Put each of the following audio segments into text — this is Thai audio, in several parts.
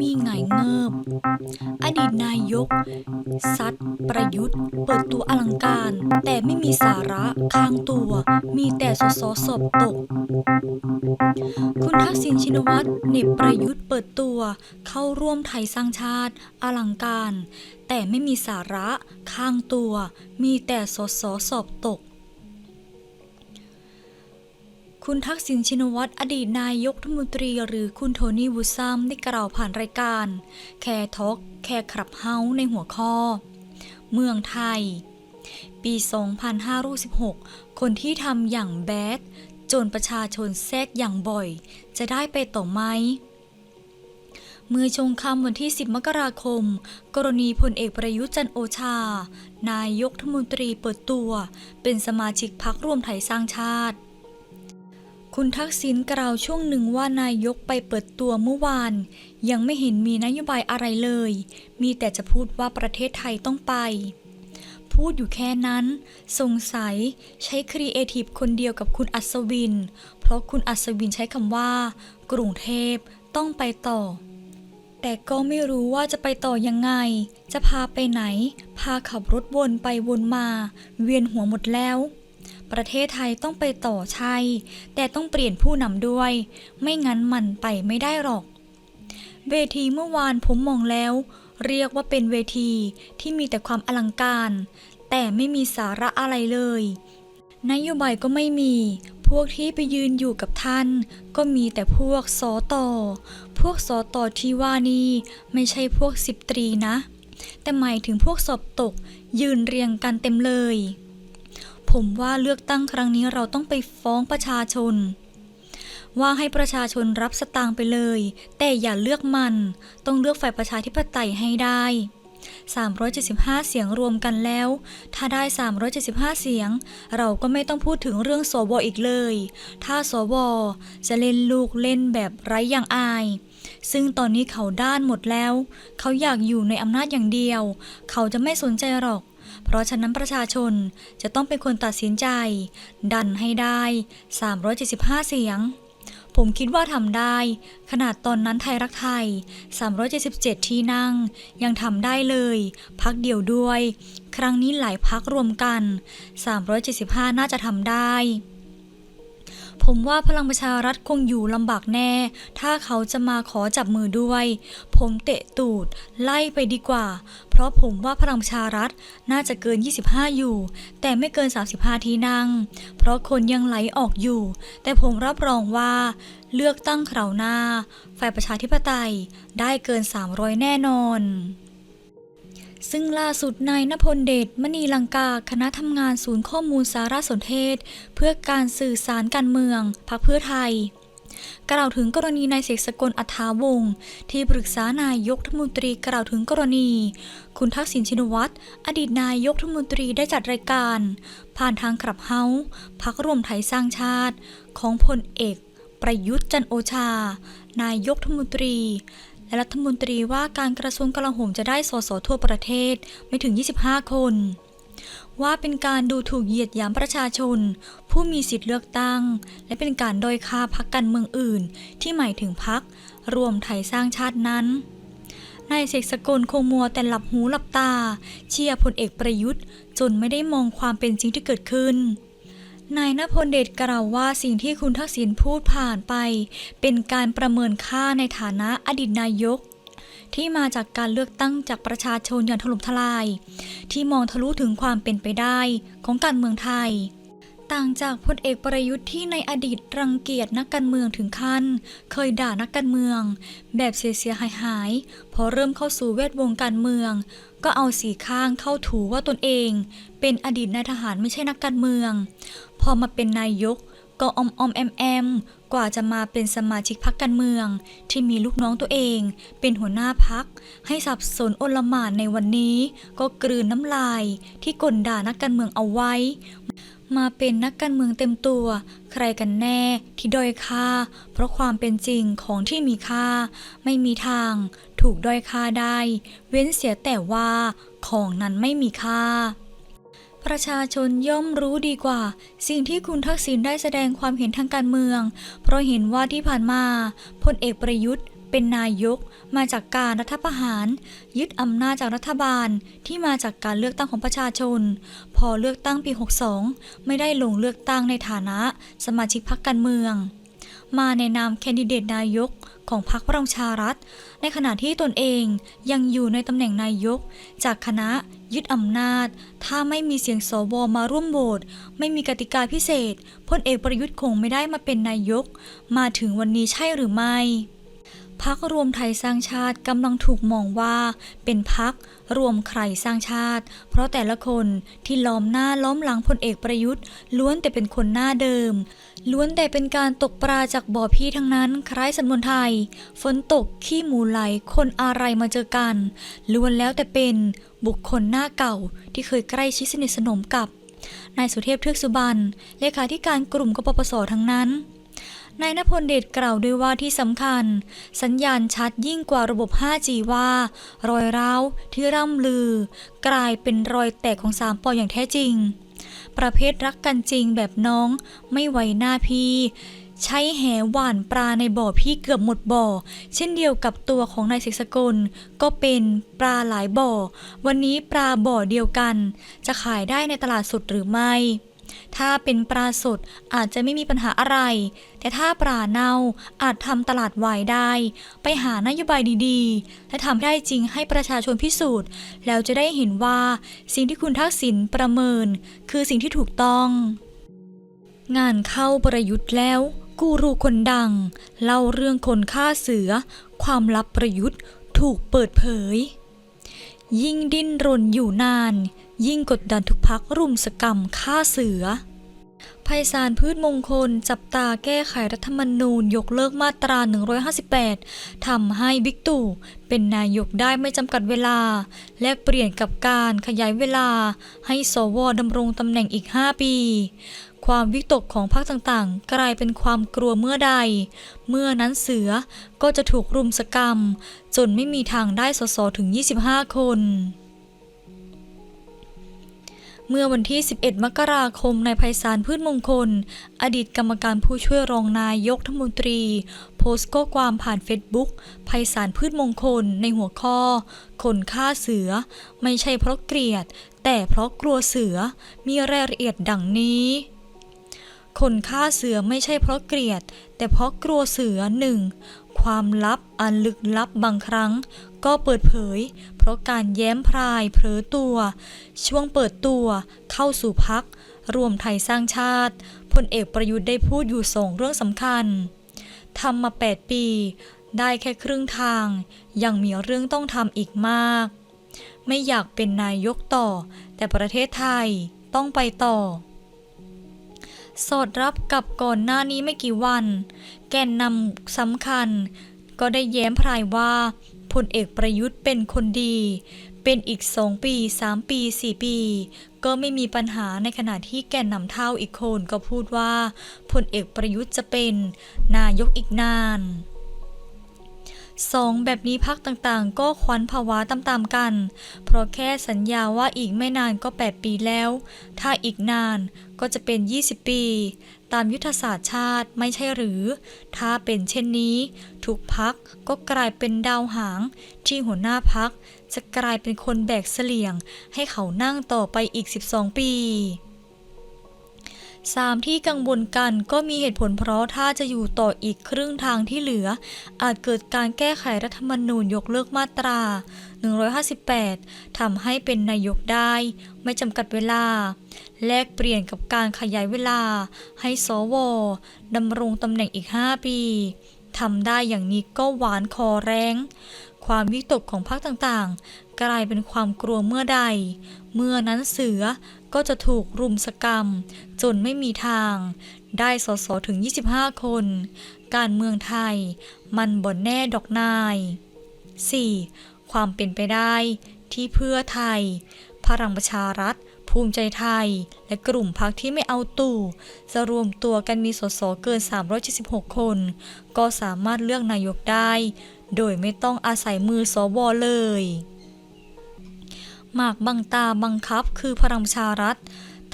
มีไงเงิบ อดีตนายก ซัดประยุทธ์ เปิดตัวอลังการ แต่ไม่มีสาระข้างตัว มีแต่สสสอบตก คุณทักษิณชินวัตรเน็บประยุทธ์เปิดตัว เข้าร่วมไทยสร้างชาติ อลังการ แต่ไม่มีสาระข้างตัว มีแต่สสสอบตก คุณทักษิณชินวัตรอดีตนายกรัฐมนตรีหรือคุณโทนี่วูซัมได้กล่าวผ่านรายการ แคร์ท็อกแคร์ขับเฮาในหัวข้อ เมืองไทย ปี 2516คนที่ทำอย่างแบดจนประชาชนแทรกอย่างบ่อย จะได้ไปต่อไหมเมื่อชงคำวันที่ 10 มกราคม กรณีพลเอกประยุทธ์จันโอชา นายกรัฐมนตรีเปิดตัว เป็นสมาชิกพักร่วมไทยสร้างชาติ คุณทักษิณกล่าวช่วงหนึ่งว่านายกไปเปิดตัวเมื่อวาน ยังไม่เห็นมีนโยบายอะไรเลย มีแต่จะพูดว่าประเทศไทยต้องไป พูดอยู่แค่นั้น สงสัยใช้ครีเอทีฟคนเดียวกับคุณอัศวิน เพราะคุณอัศวินใช้คำว่า กรุงเทพต้องไปต่อ แต่ก็ไม่รู้ว่าจะไปต่อยังไง จะพาไปไหน พาขับรถวนไปวนมา เวียนหัวหมดแล้ว ประเทศไทยต้องไปต่อใช่ แต่ต้องเปลี่ยนผู้นำด้วย ไม่งั้นมันไปไม่ได้หรอก เวทีเมื่อวานผมมองแล้ว เรียกว่าเป็นเวทีที่มีแต่ความอลังการ แต่ไม่มีสาระอะไรเลย นโยบายก็ไม่มี พวกที่ไปยืนอยู่กับท่าน ก็มีแต่พวกสอตอพวกสอตอที่ว่านี่ไม่ใช่พวกสิบตรีนะ แต่หมายถึงพวกสอบตกยืนเรียงกันเต็มเลย ผมว่าเลือกตั้งครั้งนี้เราต้องไปฟ้องประชาชน ว่าให้ประชาชนรับสตางค์ไปเลย แต่อย่าเลือกมัน ต้องเลือกฝ่ายประชาธิปไตยให้ได้ 375 เสียงรวมกันแล้ว ถ้าได้ 375 เสียง เราก็ไม่ต้องพูดถึงเรื่องสวอีกเลย ถ้าสวจะเล่นลูกเล่นแบบไร้อย่างอาย ซึ่งตอนนี้เขาด้านหมดแล้ว เขาอยากอยู่ในอำนาจอย่างเดียว เขาจะไม่สนใจหรอก เพราะฉะนั้นประชาชนจะต้องเป็นคนตัดสินใจ ดันให้ได้ 375 เสียง ผมคิดว่าทำได้ ขนาดตอนนั้นไทยรักไทย 377 ที่นั่ง ยังทำได้เลย พักเดียวด้วย ครั้งนี้หลายพักรวมกัน 375 น่าจะทำได้ ผมว่าพลังประชารัฐคงอยู่ลำบากแน่ ถ้าเขาจะมาขอจับมือด้วย ผมเตะตูด ไล่ไปดีกว่า เพราะผมว่าพลังประชารัฐน่าจะเกิน 25 อยู่ แต่ไม่เกิน 35 ที่นั่ง เพราะคนยังไหลออกอยู่ แต่ผมรับรองว่า เลือกตั้งคราวหน้า ฝ่ายประชาธิปไตยได้เกิน 300 แน่นอน ซึ่งล่าสุดนายนพลเดชมณีลังกา คณะทำงานศูนย์ข้อมูลสารสนเทศ เพื่อการสื่อสารการเมืองพรรคเพื่อไทย กล่าวถึงกรณีนายเสกสกลอัฐาวงศ์ที่ปรึกษานายกรัฐมนตรีกล่าวถึงกรณี คุณทักษิณชินวัตรอดีตนายกรัฐมนตรีได้จัดรายการ ผ่านทางขับเฮาพักรวมไทยสร้างชาติ ของพลเอก ประยุทธ์จันโอชา นายกรัฐมนตรี และรัฐมนตรีว่าการกระทรวงกลาโหมจะได้สสทั่วประเทศไม่ถึง 25 คน ว่าเป็นการดูถูกเหยียดหยามประชาชน ผู้มีสิทธิ์เลือกตั้ง และเป็นการด้อยค่าพักการเมืองอื่น ที่หมายถึงพักรวมไทยสร้างชาตินั้นนายเสกสกลคงมัวแต่หลับหูหลับตา เชียร์พลเอกประยุทธ์ จนไม่ได้มองความเป็นจริงที่เกิดขึ้น นายนพลเดชกล่าวว่าสิ่งที่คุณทักษิณพูดผ่านไป เป็นการประเมินค่าในฐานะอดีตนายก ที่มาจากการเลือกตั้งจากประชาชนอย่างถล่มทลาย ที่มองทะลุถึงความเป็นไปได้ของการเมืองไทย ต่างจากพลเอกประยุทธ์ที่ในอดีตรังเกียจนักการเมืองถึงขั้น เคยด่านักการเมือง แบบเสียหายหายๆพอเริ่มเข้าสู่แวดวงการเมือง ก็เอาสีข้างเข้าถูว่าตนเอง เป็นอดีตนายทหารไม่ใช่นักการเมือง พอมาเป็นนายกก็อมอมแอมแอมกว่าจะมาเป็นสมาชิกพรรคการเมือง ที่มีลูกน้องตัวเอง เป็นหัวหน้าพัก ให้สับสนอลหมานในวันนี้ ก็กลืนน้ำลายที่กลด่านักการเมืองเอาไว้ มาเป็นนักการเมืองเต็มตัว ใครกันแน่ที่ด้อยค่า เพราะความเป็นจริงของที่มีค่า ไม่มีทาง ถูกด้อยค่าได้ เว้นเสียแต่ว่า ของนั้นไม่มีค่าประชาชนย่อมรู้ดีกว่า สิ่งที่คุณทักษิณได้แสดงความเห็นทางการเมือง เพราะเห็นว่าที่ผ่านมาพลเอกประยุทธ์ เป็นนายกมาจากการรัฐประหาร ยึดอำนาจจากรัฐบาลที่มาจากการเลือกตั้งของประชาชน พอเลือกตั้งปี 62 ไม่ได้ลงเลือกตั้งในฐานะสมาชิกพรรคการเมือง มาในนามแคนดิเดตนายกของพรรคพลังชารัฐ ในขณะที่ตนเองยังอยู่ในตำแหน่งนายก จากคณะยึดอำนาจ ถ้าไม่มีเสียงสวมาร่วมโหวตไม่มีกติกาพิเศษพลเอกประยุทธ์คงไม่ได้มาเป็นนายก มาถึงวันนี้ใช่หรือไม่ พักรวมไทยสร้างชาติกำลังถูกมองว่าเป็นพักรวมใครสร้างชาติ เพราะแต่ละคนที่ล้อมหน้าล้อมหลังพลเอกประยุทธ์ ล้วนแต่เป็นคนหน้าเดิม ล้วนแต่เป็นการตกปลาจากบ่อพี่ทั้งนั้น คล้ายสำนวนไทย ฝนตกขี้หมูไหลคนอะไรมาเจอกัน ล้วนแล้วแต่เป็นบุคคลหน้าเก่าที่เคยใกล้ชิดสนิทสนมกับนายสุเทพเทือกสุบรรณเลขาธิการกลุ่มกปปสทั้งนั้น นายนพลเดชกล่าวด้วยว่าที่สำคัญ สัญญาณชัดยิ่งกว่าระบบ 5G ว่า รอยร้าวที่ร่ำลือ กลายเป็นรอยแตกของสามปออย่างแท้จริง ประเภทรักกันจริงแบบน้องไม่ไหวหน้าพี่ใช้แหหว่านปลาในบ่อพี่เกือบหมดบ่อ เช่นเดียวกับตัวของนายเสกสกล ก็เป็นปลาหลายบ่อ วันนี้ปลาบ่อเดียวกัน จะขายได้ในตลาดสดหรือไม่ ถ้าเป็นปลาสดอาจจะไม่มีปัญหาอะไร แต่ถ้าปลาเน่าอาจทำตลาดวายได้ ไปหานโยบายดีๆ และทำได้จริงให้ประชาชนพิสูจน์ แล้วจะได้เห็นว่าสิ่งที่คุณทักษิณประเมิน คือสิ่งที่ถูกต้อง งานเข้าประยุทธ์แล้วกูรูคนดัง เล่าเรื่องคนฆ่าเสือ ความลับประยุทธ์ถูกเปิดเผย ยิ่งดิ้นรนอยู่นาน ยิ่งกดดันทุกพักรุมสกรรมฆ่าเสือภัยสารพืชมงคล จับตาแก้ไขรัฐธรรมนูญ ยกเลิกมาตรา 158 ทำให้บิ๊กตู่เป็นนายกได้ไม่จำกัดเวลา และเปลี่ยนกับการขยายเวลา ให้สวดำรงตำแหน่งอีก 5 ปี ความวิตกของพรรคต่างๆ กลายเป็นความกลัวเมื่อใด เมื่อนั้นเสือก็จะถูกรุมสกรรม จนไม่มีทางได้สสถึง 25 คน เมื่อวันที่ 11 มกราคมนายไพศาลพืชมงคล อดีตกรรมการผู้ช่วยรองนายกรัฐมนตรี โพสต์ข้อความผ่านเฟซบุ๊กไพศาลพืชมงคลในหัวข้อ คนฆ่าเสือ ไม่ใช่เพราะเกลียด แต่เพราะกลัวเสือมีรายละเอียดดังนี้คนฆ่าเสือไม่ใช่เพราะเกลียด แต่เพราะกลัวเสือหนึ่งความลับอันลึกลับบางครั้ง ก็เปิดเผย เพราะการแย้มพรายเผลอตัว ช่วงเปิดตัวเข้าสู่พัก รวมไทยสร้างชาติพลเอกประยุทธ์ได้พูดอยู่สองเรื่องสำคัญทำมา 8 ปี ได้แค่ครึ่งทาง ยังมีเรื่องต้องทำอีกมาก ไม่อยากเป็นนายกต่อ แต่ประเทศไทยต้องไปต่อ สอดรับกับก่อนหน้านี้ไม่กี่วัน แกนนำสำคัญ ก็ได้แย้มพรายว่า พลเอกประยุทธ์เป็นคนดี เป็นอีกสองปีสามปีสี่ปี ก็ไม่มีปัญหาในขณะที่แกนนำเท่าอีกคนก็พูดว่าพลเอกประยุทธ์จะเป็น นายกอีกนาน สองแบบนี้พักต่างๆ ก็ควันภาวะตามๆกัน เพราะแค่สัญญาว่าอีกไม่นานก็ 8 ปีแล้ว ถ้าอีกนานก็จะเป็น 20 ปี ตามยุทธศาสตร์ชาติไม่ใช่หรือ ถ้าเป็นเช่นนี้ ทุกพักก็กลายเป็นดาวหาง ที่หัวหน้าพักจะกลายเป็นคนแบกเสลี่ยง ให้เขานั่งต่อไปอีก 12 ปี สามที่กังวลกันก็มีเหตุผลเพราะถ้าจะอยู่ต่ออีกครึ่งทางที่เหลือ อาจเกิดการแก้ไขรัฐธรรมนูญยกเลิกมาตรา 158ทำให้เป็นนายกได้ ไม่จำกัดเวลา แลกเปลี่ยนกับการขยายเวลา ให้สวดำรงตำแหน่งอีก 5 ปีทำได้อย่างนี้ก็หวานคอแรงความวิตกของพรรคต่างๆ กลายเป็นความกลัวเมื่อใด เมื่อนั้นเสือ ก็จะถูกรุมสกรรม จนไม่มีทาง ได้สสถึง 25 คน การเมืองไทย มันบ่นแน่ดอกนาย 4. ความเป็นไปได้ที่เพื่อไทย พลังประชารัฐ ภูมิใจไทย และกลุ่มพรรคที่ไม่เอาตู่ จะรวมตัวกันมีสสเกิน 376 คน ก็สามารถเลือกนายกได้ โดยไม่ต้องอาศัยมือสวเลย หมากบังตาบังคับคือพลังประชารัฐ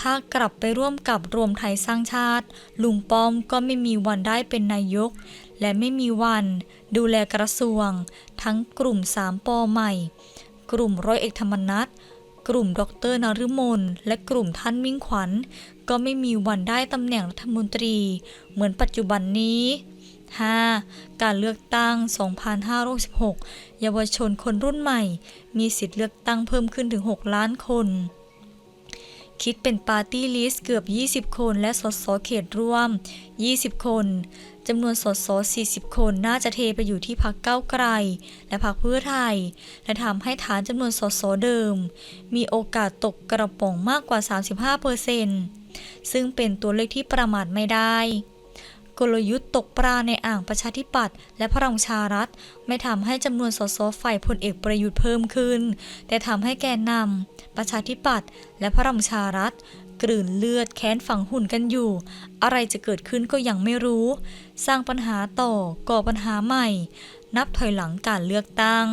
ถ้ากลับไปร่วมกับรวมไทยสร้างชาติ ลุงป้อมก็ไม่มีวันได้เป็นนายก และไม่มีวันดูแลกระทรวง ทั้งกลุ่มสามปอใหม่ กลุ่มร้อยเอกธรรมนัฐกลุ่มดรนฤมลและกลุ่มท่านมิ่งขวัญ ก็ไม่มีวันได้ตำแหน่งรัฐมนตรี เหมือนปัจจุบันนี้ 5. การเลือกตั้ง 2566 เยาวชนคนรุ่นใหม่ มีสิทธิ์เลือกตั้งเพิ่มขึ้นถึง 6 ล้านคน คิดเป็นปาร์ตี้ลิสต์เกือบ 20 คนและสสเขตร่วม 20 คนจำนวนสส40 คนน่าจะเทไปอยู่ที่พักเก้าไกล และพักเพื่อไทย และทำให้ฐานจำนวนสสเดิม มีโอกาสตกกระป๋องมากกว่า 35%ซึ่งเป็นตัวเลขที่ประมาทไม่ได้ กลยุทธ์ตกปลาในอ่างประชาธิปัตย์และพลังชารัฐ ไม่ทำให้จำนวนสสฝ่ายพลเอกประยุทธ์เพิ่มขึ้น แต่ทำให้แกนนำประชาธิปัตย์และพลังชารัฐกลืนเลือดแค้นฝังหุ่นกันอยู่ อะไรจะเกิดขึ้นก็ยังไม่รู้ สร้างปัญหาต่อก่อปัญหาใหม่ นับถอยหลังการเลือกตั้ง